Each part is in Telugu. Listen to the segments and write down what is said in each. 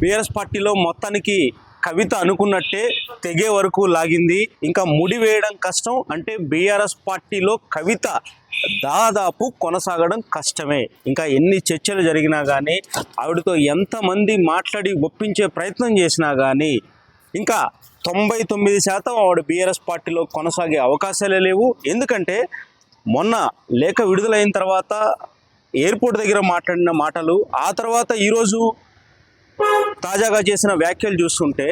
బీఆర్ఎస్ పార్టీలో మొత్తానికి కవిత అనుకున్నట్టే తెగే వరకు లాగింది. ఇంకా ముడి వేయడం కష్టం అంటే బీఆర్ఎస్ పార్టీలో కవిత దాదాపు కొనసాగడం కష్టమే. ఇంకా ఎన్ని చర్చలు జరిగినా కానీ ఆవిడతో ఎంతమంది మాట్లాడి ఒప్పించే ప్రయత్నం చేసినా కానీ ఇంకా తొంభై తొమ్మిది శాతం ఆవిడ బీఆర్ఎస్ పార్టీలో కొనసాగే అవకాశాలే లేవు. ఎందుకంటే మొన్న లేఖ విడుదలైన తర్వాత ఎయిర్పోర్ట్ దగ్గర మాట్లాడిన మాటలు ఆ తర్వాత ఈరోజు తాజాగా చేసిన వ్యాఖ్యలు చూస్తుంటే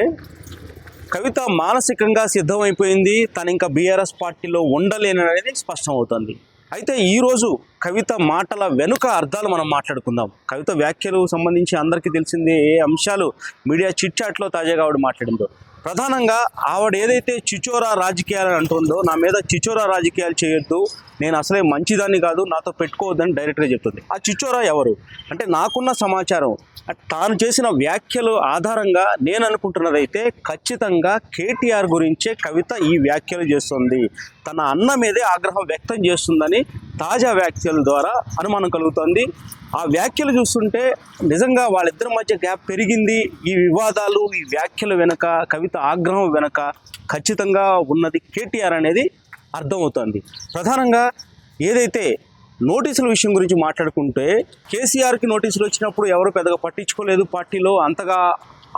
కవిత మానసికంగా సిద్ధమైపోయింది తను ఇంకా బీఆర్ఎస్ పార్టీలో ఉండలేననేది స్పష్టమవుతుంది. అయితే ఈరోజు కవిత మాటల వెనుక అర్థాలు మనం మాట్లాడుకుందాం. కవిత వ్యాఖ్యలు సంబంధించి అందరికీ తెలిసిందే ఏ అంశాలు మీడియా చిట్ చాట్లో తాజాగా ఆవిడ మాట్లాడిందో. ప్రధానంగా ఆవిడ ఏదైతే చిచోరా రాజకీయాలు అంటుందో నా మీద చిచోరా రాజకీయాలు చేయొద్దు నేను అసలే మంచిదాన్ని కాదు నాతో పెట్టుకోవద్దని డైరెక్ట్గా చెప్తుంది. ఆ చిచోరా ఎవరు? అంటే నాకున్న సమాచారం తాను చేసిన వ్యాఖ్యలు ఆధారంగా నేను అనుకుంటున్నదైతే ఖచ్చితంగా కేటీఆర్ గురించే కవిత ఈ వ్యాఖ్యలు చేస్తుంది. తన అన్న మీదే ఆగ్రహం వ్యక్తం చేస్తుందని తాజా వ్యాఖ్యల ద్వారా అనుమానం కలుగుతోంది. ఆ వ్యాఖ్యలు చూస్తుంటే నిజంగా వాళ్ళిద్దరి మధ్య గ్యాప్ పెరిగింది. ఈ వివాదాలు ఈ వ్యాఖ్యల వెనుక కవిత ఆగ్రహం వెనక ఖచ్చితంగా ఉన్నది కేటీఆర్ అనేది అర్థమవుతోంది. ప్రధానంగా ఏదైతే నోటీసుల విషయం గురించి మాట్లాడుకుంటే కేసీఆర్కి నోటీసులు వచ్చినప్పుడు ఎవరు పెద్దగా పట్టించుకోలేదు. పార్టీలో అంతగా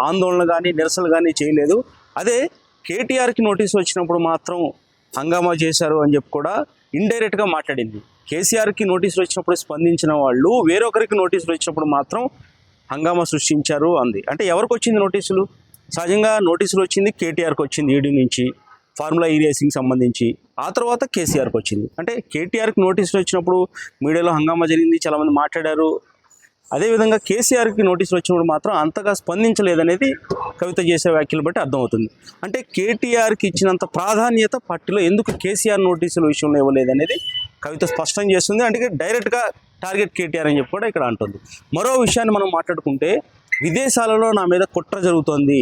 ఆందోళన కానీ నిరసనలు కానీ చేయలేదు. అదే కేటీఆర్కి నోటీసులు వచ్చినప్పుడు మాత్రం హంగామా చేశారు అని చెప్పి కూడా ఇండైరెక్ట్గా మాట్లాడింది. కేసీఆర్కి నోటీసులు వచ్చినప్పుడు స్పందించిన వాళ్ళు వేరొకరికి నోటీసులు వచ్చినప్పుడు మాత్రం హంగామా సృష్టించారు అంది. అంటే ఎవరికి వచ్చింది నోటీసులు? సహజంగా నోటీసులు వచ్చింది కేటీఆర్కి వచ్చింది ఈడీ నుంచి ఫార్ములా ఈ రేసింగ్ సంబంధించి. ఆ తర్వాత కేసీఆర్కి వచ్చింది. అంటే కేటీఆర్కి నోటీసులు వచ్చినప్పుడు మీడియాలో హంగామా జరిగింది చాలామంది మాట్లాడారు. అదేవిధంగా కేసీఆర్కి నోటీసులు వచ్చినప్పుడు మాత్రం అంతగా స్పందించలేదనేది కవిత చేసే వ్యాఖ్యలు బట్టి అర్థమవుతుంది. అంటే కేటీఆర్కి ఇచ్చినంత ప్రాధాన్యత పార్టీలో ఎందుకు కేసీఆర్ నోటీసుల విషయంలో ఇవ్వలేదనేది కవిత స్పష్టం చేస్తుంది. అంటే డైరెక్ట్గా టార్గెట్ కేటీఆర్ అని చెప్పి కూడా ఇక్కడ అంటుంది. మరో విషయాన్ని మనం మాట్లాడుకుంటే విదేశాలలో నా మీద కుట్ర జరుగుతోంది.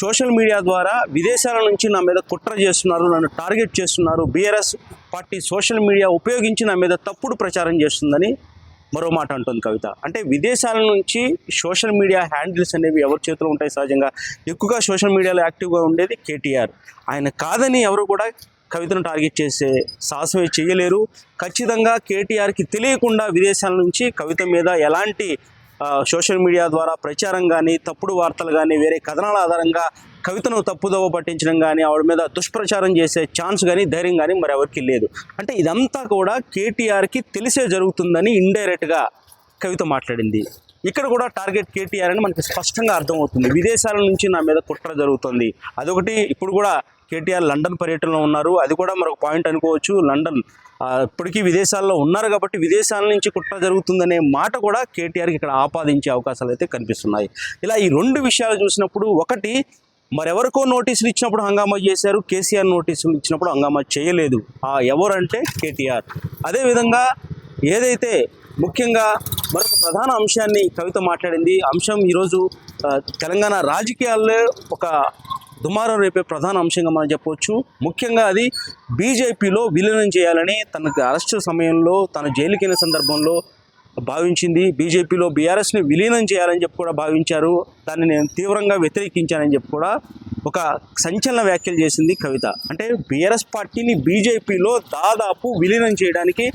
సోషల్ మీడియా ద్వారా విదేశాల నుంచి నా మీద కుట్ర చేస్తున్నారు నన్ను టార్గెట్ చేస్తున్నారు. బీఆర్ఎస్ పార్టీ సోషల్ మీడియా ఉపయోగించి నా మీద తప్పుడు ప్రచారం చేస్తుందని మరో మాట అంటుంది కవిత. అంటే విదేశాల నుంచి సోషల్ మీడియా హ్యాండిల్స్ అనేవి ఎవరి చేతిలో ఉంటాయి సహజంగా? ఎక్కువగా సోషల్ మీడియాలో యాక్టివ్గా ఉండేది కేటీఆర్. ఆయన కాదని ఎవరు కూడా కవితను టార్గెట్ చేసే సాహసమే చేయలేరు. ఖచ్చితంగా కేటీఆర్కి తెలియకుండా విదేశాల నుంచి కవిత మీద ఎలాంటి సోషల్ మీడియా ద్వారా ప్రచారం కానీ తప్పుడు వార్తలు కానీ వేరే కథనాల ఆధారంగా కవితను తప్పుదోవ పట్టించడం కానీ ఆవిడ మీద దుష్ప్రచారం చేసే ఛాన్స్ కానీ ధైర్యం కానీ మరి ఎవరికి లేదు. అంటే ఇదంతా కూడా కేటీఆర్కి తెలిసే జరుగుతుందని ఇండైరెక్ట్గా కవిత మాట్లాడింది. ఇక్కడ కూడా టార్గెట్ కేటీఆర్ అని మనకి స్పష్టంగా అర్థమవుతుంది. విదేశాల నుంచి నా మీద కుట్ర జరుగుతుంది. అదొకటి ఇప్పుడు కూడా కేటీఆర్ లండన్ పర్యటనలో ఉన్నారు. అది కూడా మరొక పాయింట్ అనుకోవచ్చు. లండన్ ఇప్పటికీ విదేశాల్లో ఉన్నారు కాబట్టి విదేశాల నుంచి కుట్ర జరుగుతుందనే మాట కూడా కేటీఆర్కి ఇక్కడ ఆపాదించే అవకాశాలు అయితే కనిపిస్తున్నాయి. ఇలా ఈ రెండు విషయాలు చూసినప్పుడు ఒకటి మరెవరికో నోటీసులు ఇచ్చినప్పుడు హంగామా చేశారు? కేసీఆర్ నోటీసులు ఇచ్చినప్పుడు హంగామా చేయలేదు. ఆ ఎవరంటే కేటీఆర్. అదేవిధంగా ఏదైతే ముఖ్యంగా మరొక ప్రధాన అంశాన్ని కవిత మాట్లాడింది అంశం ఈరోజు తెలంగాణ రాజకీయాల్లో ఒక దుమారం రేపే ప్రధాన అంశంగా మనం చెప్పవచ్చు. ముఖ్యంగా అది బీజేపీలో విలీనం చేయాలని తనకు అరెస్టు సమయంలో తన జైలుకెళ్ళిన సందర్భంలో భావించింది. బీజేపీలో బీఆర్ఎస్ని విలీనం చేయాలని చెప్పి కూడా భావించారు. దాన్ని నేను తీవ్రంగా వ్యతిరేకించానని చెప్పి కూడా ఒక సంచలన వ్యాఖ్యలు చేసింది కవిత. అంటే బీఆర్ఎస్ పార్టీని బీజేపీలో దాదాపు విలీనం చేయడానికి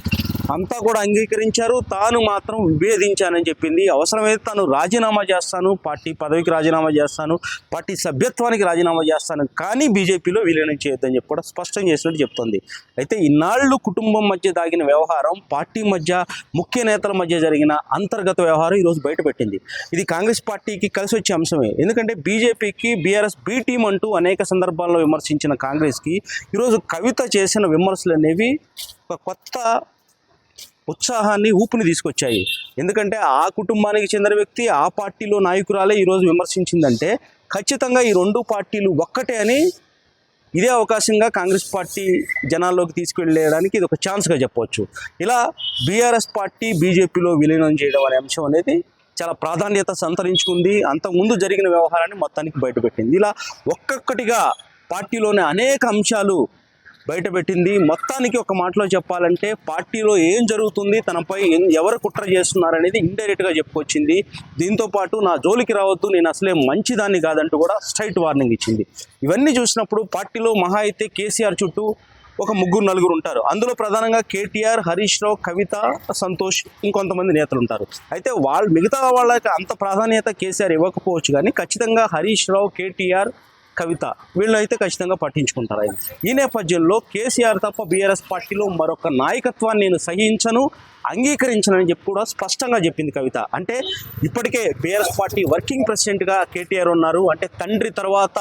అంతా కూడా అంగీకరించారు. తాను మాత్రం విభేదించానని చెప్పింది. అవసరమైతే తాను రాజీనామా చేస్తాను. పార్టీ పదవికి రాజీనామా చేస్తాను. పార్టీ సభ్యత్వానికి రాజీనామా చేస్తాను. కానీ బీజేపీలో విలీనం చేయొద్దని చెప్పి కూడా స్పష్టం చేసినట్టు చెప్తుంది. అయితే ఇన్నాళ్ళు కుటుంబం మధ్య దాగిన వ్యవహారం పార్టీ మధ్య ముఖ్య నేతల మధ్య జరిగిన అంతర్గత వ్యవహారం ఈరోజు బయటపెట్టింది. ఇది కాంగ్రెస్ పార్టీకి కలిసి వచ్చే అంశమే. ఎందుకంటే బీజేపీకి బీఆర్ఎస్ బీ టీం అంటూ అనేక సందర్భాల్లో విమర్శించిన కాంగ్రెస్కి ఈరోజు కవిత చేసిన విమర్శలు అనేవి ఒక కొత్త ఉత్సాహాన్ని ఊపుని తీసుకొచ్చాయి. ఎందుకంటే ఆ కుటుంబానికి చెందిన వ్యక్తి ఆ పార్టీలో నాయకురాలే ఈరోజు విమర్శించిందంటే ఖచ్చితంగా ఈ రెండు పార్టీలు ఒక్కటే అని ఇదే అవకాశంగా కాంగ్రెస్ పార్టీ జనాల్లోకి తీసుకెళ్ళడానికి ఇది ఒక ఛాన్స్గా చెప్పవచ్చు. ఇలా బీఆర్ఎస్ పార్టీ బీజేపీలో విలీనం చేయడం అనే అంశం అనేది చాలా ప్రాధాన్యత సంతరించుకుంది. అంతకుముందు జరిగిన వ్యవహారాన్ని మొత్తానికి బయటపెట్టింది. ఇలా ఒక్కొక్కటిగా పార్టీలోని అనేక అంశాలు బయటపెట్టింది మొత్తానికి ఒక మాటలో చెప్పాలంటే పార్టీలో ఏం జరుగుతుంది తనపై ఎవరు కుట్ర చేస్తున్నారనేది ఇండైరెక్ట్గా చెప్పుకొచ్చింది. దీంతో పాటు నా జోలికి రావద్దు నేను అసలే మంచిదాన్ని కాదంటూ కూడా స్ట్రైట్ వార్నింగ్ ఇచ్చింది. ఇవన్నీ చూసినప్పుడు పార్టీలో మహా అయితే కేసీఆర్ చుట్టూ ఒక ముగ్గురు నలుగురు ఉంటారు. అందులో ప్రధానంగా కేటీఆర్ హరీష్ రావు కవిత సంతోష్ ఇంకొంతమంది నేతలు ఉంటారు. అయితే వాళ్ళు మిగతా వాళ్ళకి అంత ప్రాధాన్యత కేసీఆర్ ఇవ్వకపోవచ్చు కానీ ఖచ్చితంగా హరీష్ రావు కేటీఆర్ కవిత. వీళ్ళు అయితే ఖచ్చితంగా పట్టించుకుంటారు ఆయన. ఈ నేపథ్యంలో కేసీఆర్ తప్ప బీఆర్ఎస్ పార్టీలో మరొక నాయకత్వాన్ని నేను సహించను అంగీకరించనని చెప్పి కూడా స్పష్టంగా చెప్పింది కవిత. అంటే ఇప్పటికే బీఆర్ఎస్ పార్టీ వర్కింగ్ ప్రెసిడెంట్గా కేటీఆర్ ఉన్నారు. అంటే తండ్రి తర్వాత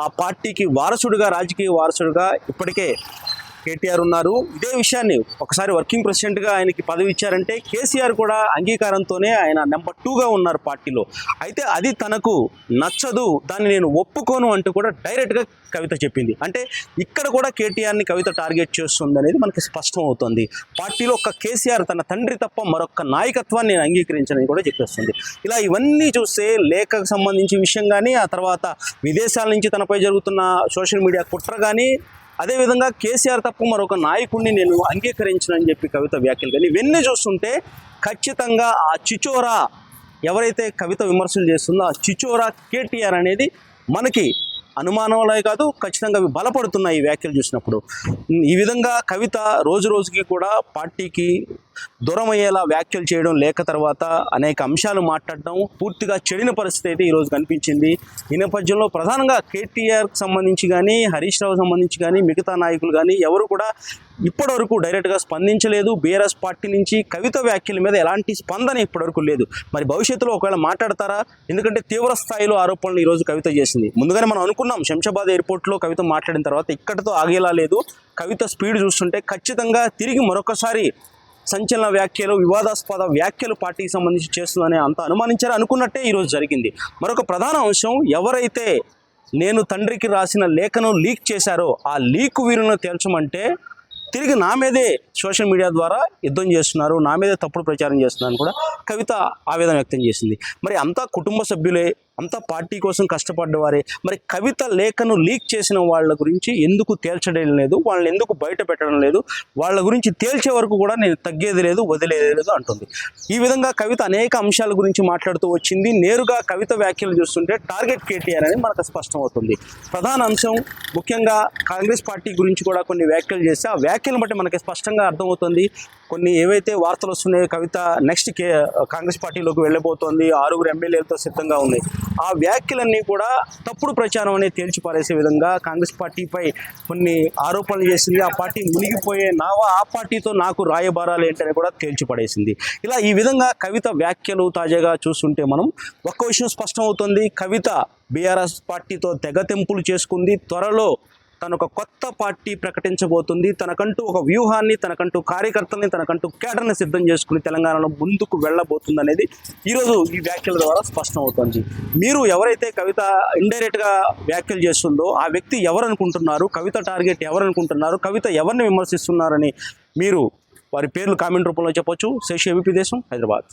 ఆ పార్టీకి వారసుడిగా రాజకీయ వారసుడిగా ఇప్పటికే కేటీఆర్ ఉన్నారు. ఇదే విషయాన్ని ఒకసారి వర్కింగ్ ప్రెసిడెంట్గా ఆయనకి పదవి ఇచ్చారంటే కేసీఆర్ కూడా అంగీకారంతోనే ఆయన నెంబర్ టూగా ఉన్నారు పార్టీలో. అయితే అది తనకు నచ్చదు దాన్ని నేను ఒప్పుకోను అంటూ కూడా డైరెక్ట్గా కవిత చెప్పింది. అంటే ఇక్కడ కూడా కేటీఆర్ని కవిత టార్గెట్ చేస్తుంది అనేది మనకి స్పష్టం అవుతుంది. పార్టీలో ఒక కేసీఆర్ తన తండ్రి తప్ప మరొక నాయకత్వాన్ని నేను అంగీకరించనని కూడా చెప్పేస్తుంది. ఇలా ఇవన్నీ చూస్తే లేఖకు సంబంధించి విషయం కానీ ఆ తర్వాత విదేశాల నుంచి తనపై జరుగుతున్న సోషల్ మీడియా కుట్ర కానీ అదేవిధంగా కేసీఆర్ తప్ప మరొక నాయకుడిని నేను అంగీకరించనని చెప్పి కవిత వ్యాఖ్యలు కానీ ఇవన్నీ చూస్తుంటే ఖచ్చితంగా ఆ చిచోరా ఎవరైతే కవిత విమర్శలు చేస్తుందో ఆ చిచోరా కేటీఆర్ అనేది మనకి అనుమానంలే కాదు ఖచ్చితంగా అవి బలపడుతున్నాయి ఈ వ్యాఖ్యలు చూసినప్పుడు. ఈ విధంగా కవిత రోజు రోజుకి కూడా పార్టీకి దూరం అయ్యేలా వ్యాఖ్యలు చేయడం లేక తర్వాత అనేక అంశాలు మాట్లాడడం పూర్తిగా చెడిన పరిస్థితి అయితే ఈరోజు కనిపించింది. ఈ నేపథ్యంలో ప్రధానంగా కేటీఆర్కి సంబంధించి కానీ హరీష్ రావు సంబంధించి కానీ మిగతా నాయకులు కానీ ఎవరు కూడా ఇప్పటివరకు డైరెక్ట్గా స్పందించలేదు. బీఆర్ఎస్ పార్టీ నుంచి కవిత వ్యాఖ్యల మీద ఎలాంటి స్పందన ఇప్పటివరకు లేదు. మరి భవిష్యత్తులో ఒకవేళ మాట్లాడతారా? ఎందుకంటే తీవ్ర స్థాయిలో ఆరోపణలు ఈరోజు కవిత చేసింది. ముందుగానే మనం అనుకున్నాం శంషాబాద్ ఎయిర్పోర్ట్లో కవిత మాట్లాడిన తర్వాత ఇక్కడితో ఆగేలా లేదు. కవిత స్పీడ్ చూస్తుంటే ఖచ్చితంగా తిరిగి మరొకసారి సంచలన వ్యాఖ్యలు వివాదాస్పద వ్యాఖ్యలు పార్టీకి సంబంధించి చేస్తుందని అంత అనుమానించారు అనుకున్నట్టే ఈరోజు జరిగింది. మరొక ప్రధాన అంశం ఎవరైతే నేను తండ్రికి రాసిన లేఖను లీక్ చేశారో ఆ లీక్ వీరులను తేల్చమంటే తిరిగి నా మీదే సోషల్ మీడియా ద్వారా యుద్ధం చేస్తున్నారు నా మీదే తప్పుడు ప్రచారం చేస్తున్నారని కూడా కవిత ఆవేదన వ్యక్తం చేసింది. మరి అంతా కుటుంబ సభ్యులే అంతా పార్టీ కోసం కష్టపడ్డవారే. మరి కవిత లేఖను లీక్ చేసిన వాళ్ళ గురించి ఎందుకు తేల్చడం లేదు? వాళ్ళని ఎందుకు బయట పెట్టడం లేదు? వాళ్ళ గురించి తేల్చే వరకు కూడా నేను తగ్గేది లేదు వదిలేది లేదు అంటుంది. ఈ విధంగా కవిత అనేక అంశాల గురించి మాట్లాడుతూ వచ్చింది. నేరుగా కవిత వ్యాఖ్యలు చూస్తుంటే టార్గెట్ కేటీఆర్ అనేది మనకు స్పష్టం అవుతుంది ప్రధాన అంశం ముఖ్యంగా కాంగ్రెస్ పార్టీ గురించి కూడా కొన్ని వ్యాఖ్యలు చేస్తే ఆ వ్యాఖ్యలను బట్టి మనకి స్పష్టంగా అర్థమవుతుంది. కొన్ని ఏవైతే వార్తలు వస్తున్నాయో కవిత నెక్స్ట్ కే కాంగ్రెస్ పార్టీలోకి వెళ్ళబోతోంది. ఆరుగురు ఎమ్మెల్యేలతో సిద్ధంగా ఉంది. ఆ వ్యాఖ్యలన్నీ కూడా తప్పుడు ప్రచారం అనేది తేల్చిపారేసే విధంగా కాంగ్రెస్ పార్టీపై కొన్ని ఆరోపణలు చేసింది. ఆ పార్టీ మునిగిపోయే నావా ఆ పార్టీతో నాకు రాయబారాలు ఏంటని కూడా తేల్చిపడేసింది ఇలా ఈ విధంగా కవిత వ్యాఖ్యలు తాజాగా చూస్తుంటే మనం ఒక్క విషయం స్పష్టం అవుతుంది కవిత బీఆర్ఎస్ పార్టీతో తెగతెంపులు చేసుకుంది. త్వరలో తను ఒక కొత్త పార్టీ ప్రకటించబోతుంది. తనకంటూ ఒక వ్యూహాన్ని తనకంటూ కార్యకర్తల్ని తనకంటూ కేటర్ని సిద్ధం చేసుకుని తెలంగాణలో ముందుకు వెళ్ళబోతుంది అనేది ఈరోజు ఈ వ్యాఖ్యల ద్వారా స్పష్టం అవుతుంది మీరు ఎవరైతే కవిత ఇండైరెక్ట్గా వ్యాఖ్యలు చేస్తుందో ఆ వ్యక్తి ఎవరనుకుంటున్నారు? కవిత టార్గెట్ ఎవరనుకుంటున్నారు? కవిత ఎవరిని విమర్శిస్తున్నారని మీరు వారి పేర్లు కామెంట్ రూపంలో చెప్పొచ్చు. శేషి ఏబీపీ దేశం హైదరాబాద్.